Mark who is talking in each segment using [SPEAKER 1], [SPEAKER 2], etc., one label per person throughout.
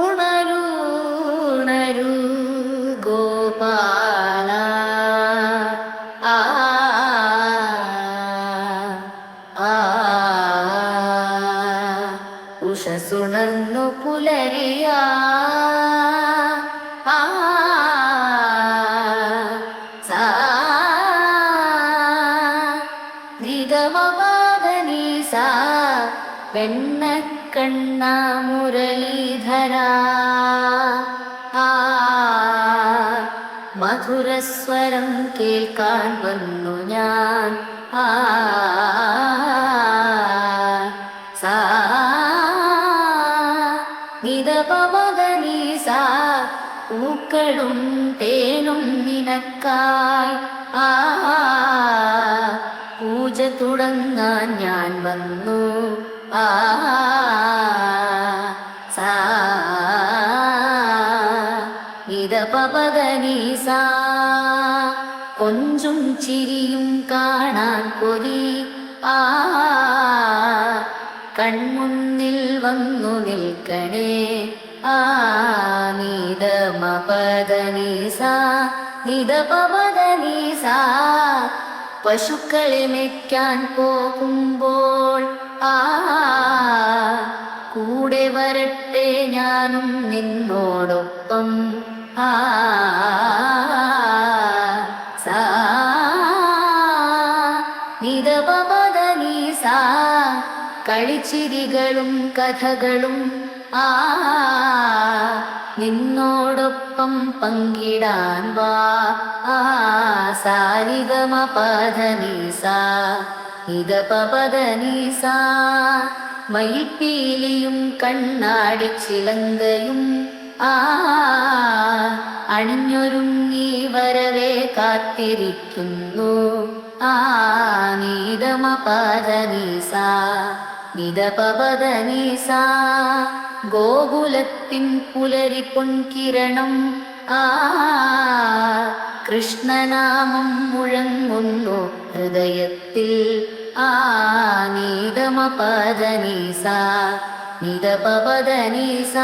[SPEAKER 1] ഉണരുണരു ഗോപാല. ആ ആ ഉഷസുണർന്നു പുലരിയാ. ആ സാ വെണ്ണ മധുരസ്വരം കേൾക്കാൻ വന്നു ഞാൻ. ആ സാ തേനും നിനക്കായി. ആ പൂജ തുടങ്ങാൻ ഞാൻ വന്നു. ആ നിതപമകനീസ കൊഞ്ചും ചിരിയും കാണാൻ കൊതി. ആ കൺമുന്നിൽ വന്നു നിൽക്കണേ. ആ നിത നിതപദനീസ പശുക്കളെ മെക്കാൻ പോകുമ്പോൾ ആ കൂടെ വരട്ടെ ഞാനും നിന്നോടൊപ്പം. ആ സാ നിതപദനീസ കളിച്ചിരികളും കഥകളും ആ നിന്നോടൊപ്പം പങ്കിടാൻ വാ ആ സാരിഗമ പദനീസ ഇതപദനീസ മയിൽപ്പീലിയും കണ്ണാടി ചിലങ്കയും ആ അണിഞ്ഞൊരുങ്ങി വരവേ കാത്തിരിക്കുന്നു. ആ നീതമ പദനീസ നിതപദനീസ ഗോകുലത്തിൻ പുലരി പൊൻകിരണം. ആ കൃഷ്ണനാമം മുഴങ്ങുന്നു ഹൃദയത്തിൽ. ആ നീതമ പദനീസ നിതപദനീസ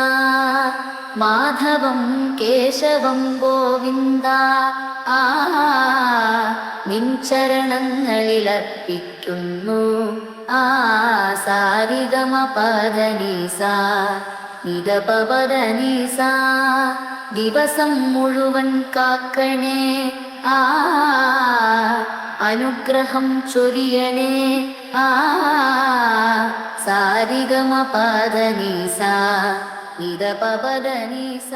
[SPEAKER 1] മാധവം കേശവം ഗോവിന്ദ. ആ അർപ്പിക്കുന്നു. ആ സാരിഗമ പദനീസ നിതപദനീസ ദിവസം മുഴുവൻ കാക്കണേ. ആ അനുഗ്രഹം ചൊരിയണേ. ആ സാരിഗമ പദനീസ നിതപദനീസ